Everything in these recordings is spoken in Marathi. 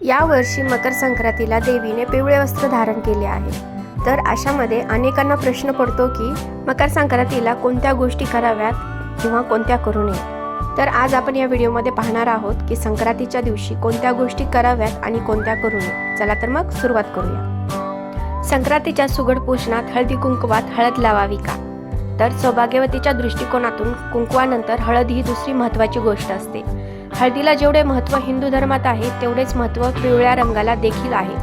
यावर्षी मकर संक्रांतीला देवीने पिवळे वस्त्र धारण केले आहे. तर अशामध्ये अनेकांना प्रश्न पडतो की मकर संक्रांतीला कोणत्या गोष्टी कराव्यात किंवा कोणत्या करू नये? तर आज आपण या व्हिडिओमध्ये पाहणार आहोत की संक्रांतीच्या दिवशी कोणत्या गोष्टी कराव्यात आणि कोणत्या करू नये. चला तर मग सुरुवात करूया. संक्रांतीच्या सुगड पूजनात हळदी कुंकवात हळद लावावी का? तर सौभाग्यवतीच्या दृष्टिकोनातून कुंकवानंतर हळद ही दुसरी महत्त्वाची गोष्ट असते. हळदीला जेवढे महत्त्व हिंदू धर्मात आहे तेवढेच महत्त्व पिवळ्या रंगाला देखील आहे.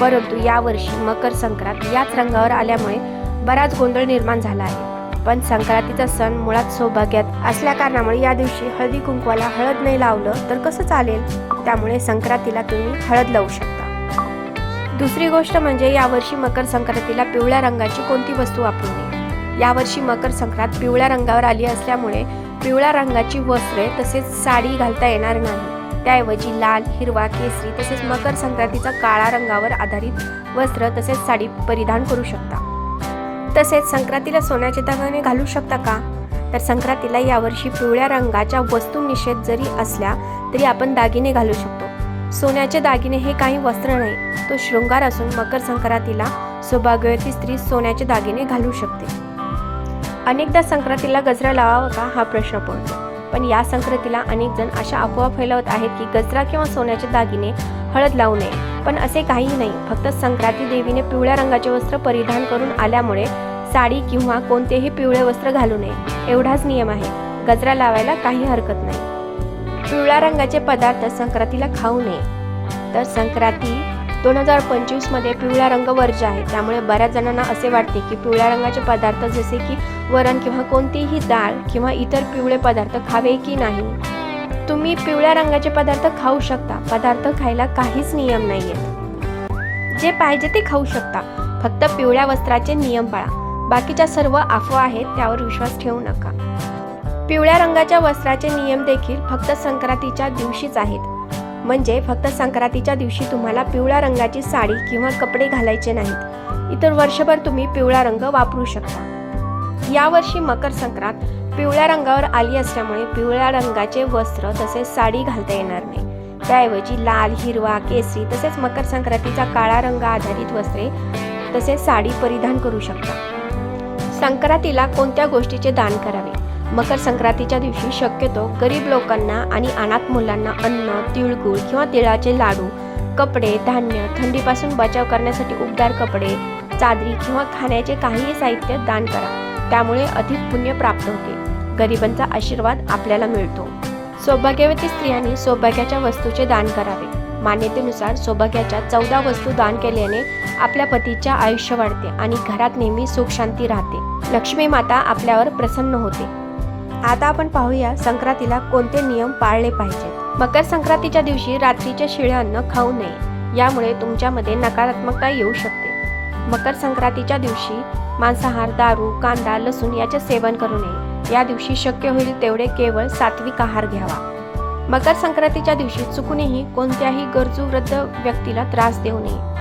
परंतु यावर्षी मकर संक्रांत याच रंगावर आल्यामुळे बराच गोंधळ निर्माण झाला आहे. पण संक्रांतीचा सण मुळात सौभाग्यात असल्या कारणामुळे या दिवशी हळदी कुंकवाला हळद नाही लावलं तर कसं चालेल? त्यामुळे संक्रांतीला तुम्ही हळद लावू शकता. दुसरी गोष्ट म्हणजे यावर्षी मकर संक्रांतीला पिवळ्या रंगाची कोणती वस्तू वापरू नये? यावर्षी मकर संक्रांत पिवळ्या रंगावर आली असल्यामुळे पिवळ्या रंगाची वस्त्रे तसेच साडी घालता येणार नाही. त्याऐवजी लाल हिरवा केसरी तसेच मकर संक्रांतीचा काळा रंगावर आधारित वस्त्र तसेच साडी परिधान करू शकता. तसेच संक्रांतीला सोन्याचे दागिने घालू शकता का? तर संक्रांतीला यावर्षी पिवळ्या रंगाच्या वस्तू निषेध जरी असल्या तरी आपण दागिने घालू शकतो. सोन्याचे दागिने हे काही वस्त्र नाही तो शृंगार असून मकर संक्रांतीला सौभाग्यवती स्त्री सोन्याचे दागिने घालू शकते. अनेकदा संक्रांतीला गजरा लावावा का? हा प्रश्न पडतो. पण या संक्रांतीला अनेक जण अशा अफवा फैलवत आहेत की गजरा किंवा सोन्याचे दागिने हळद लावू नये. पण असे काहीही नाही. फक्त संक्रांती देवीने पिवळ्या रंगाचे वस्त्र परिधान करून आल्यामुळे साडी किंवा कोणतेही पिवळे वस्त्र घालू नये. एवढाच नियम आहे. गजरा लावायला काही हरकत नाही. पिवळ्या रंगाचे पदार्थ संक्रांतीला खाऊ नये. तर संक्रांती दोन हजार पंचवीसमध्ये पिवळा रंग वर्ज आहे. त्यामुळे बऱ्याच जणांना असे वाटते की पिवळ्या रंगाचे पदार्थ जसे की वरण किंवा कोणतीही डाळ किंवा इतर पिवळे पदार्थ खावे की नाही? तुम्ही पिवळ्या रंगाचे पदार्थ खाऊ शकता. पदार्थ खायला काहीच नियम नाही आहेत जे पाहिजे ते खाऊ शकता. फक्त पिवळ्या वस्त्राचे नियम पाळा. बाकीच्या सर्व अफवा आहेत त्यावर विश्वास ठेवू नका. पिवळ्या रंगाच्या वस्त्राचे नियम देखील फक्त संक्रांतीच्या दिवशीच आहेत. म्हणजे फक्त संक्रांतीच्या दिवशी तुम्हाला पिवळ्या रंगाची साडी किंवा कपडे घालायचे नाहीत. इतर वर्षभर तुम्ही पिवळा रंग वापरू शकता. यावर्षी मकर संक्रांत पिवळ्या रंगावर आली असल्यामुळे पिवळ्या रंगाचे वस्त्र तसेच साडी घालता येणार नाही. त्याऐवजी लाल हिरवा केसरी तसेच मकर संक्रांतीचा काळा रंग आधारित वस्त्रे तसेच साडी परिधान करू शकता. संक्रांतीला कोणत्या गोष्टीचे दान करावे? मकर संक्रांतीच्या दिवशी शक्यतो गरीब लोकांना आणि अनाथ मुलांना अन्न तिळगुळ किंवा तिळाचे लाडू कपडे धान्य थंडीपासून बचाव करण्यासाठी उबदार कपडे चादरी किंवा खाण्याचे काहीही साहित्य दान करा. त्यामुळे अधिक पुण्य प्राप्त होते. गरिबांचा आशीर्वाद आपल्याला मिळतो. सौभाग्यवती स्त्रियांनी सौभाग्याच्या वस्तूचे दान करावे. मान्यतेनुसार सौभाग्याच्या चौदा वस्तू दान केल्याने आपल्या पतीच्या आयुष्य वाढते आणि घरात नेहमी सुख शांती राहते. लक्ष्मी माता आपल्यावर प्रसन्न होते. आता आपण पाहूया संक्रांतीला कोणते नियम पाळले पाहिजेत. मकर संक्रांतीच्या दिवशी रात्रीचे शिळे अन्न खाऊ नये. यामुळे तुमच्यामध्ये नकारात्मकता येऊ शकते. मकर संक्रांतीच्या दिवशी मांसाहार दारू कांदा लसूण याचे सेवन करू नये. या दिवशी शक्य होईल तेवढे केवळ सात्विक आहार घ्यावा. मकर संक्रांतीच्या दिवशी चुकूनही कोणत्याही गरजू वृद्ध व्यक्तीला त्रास देऊ नये.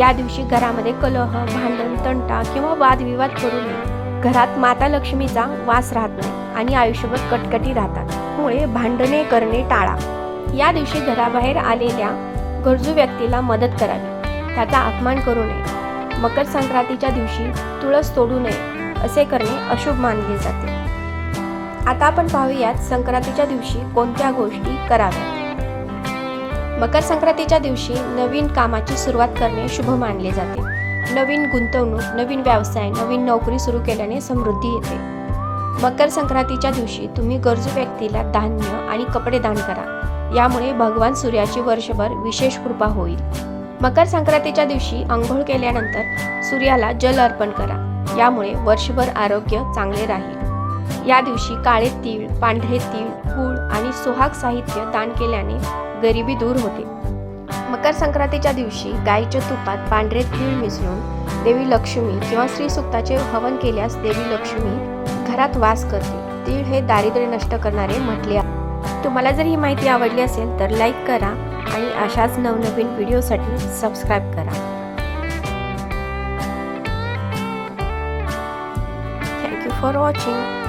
या दिवशी घरामध्ये कलह भांडण तंटा किंवा वादविवाद करू नये. घरात माता लक्ष्मीचा वास राहत नाही. आणि आयुष्यभर कटकटी राहतात. त्यामुळे भांडणे करणे टाळा. या दिवशी घराबाहेर आलेल्या गरजू व्यक्तीला मदत करावी. त्याचा अपमान करू नये. मकर संक्रांतीच्या दिवशी तुळस तोडू नये असे करणे अशुभ मानले जाते. आता आपण पाहूयात संक्रांतीच्या दिवशी कोणत्या गोष्टी कराव्यात. मकर संक्रांतीच्या दिवशी नवीन कामाची सुरुवात करणे शुभ मानले जाते. नवीन गुंतवणूक नवीन व्यवसाय नवीन नोकरी सुरू केल्याने समृद्धी येते. मकर संक्रांतीच्या दिवशी तुम्ही गरजू व्यक्तीला धान्य आणि कपडे दान करा. यामुळे भगवान सूर्याची वर्षभर विशेष कृपा होईल. मकर संक्रांतीच्या दिवशी आंघोळ केल्यानंतर सूर्याला जल अर्पण करा. यामुळे वर्षभर आरोग्य चांगले राहील. या दिवशी काळे तीळ पांढरे तीळ गूळ आणि सुहाग साहित्य दान केल्याने गरिबी दूर होते. मकर संक्रांतीच्या दिवशी गाईच्या तुपात पांढरे तीळ मिसळून देवी लक्ष्मी किंवा श्रीसुक्ताचे हवन केल्यास देवी लक्ष्मी घरात वास करते. तीळ हे दारिद्र्य नष्ट करणारे म्हटले आहे. तुम्हाला जर ही माहिती आवडली असेल तर लाईक करा आणि अशाच नवनवीन व्हिडिओसाठी सबस्क्राईब करा. Thank you for watching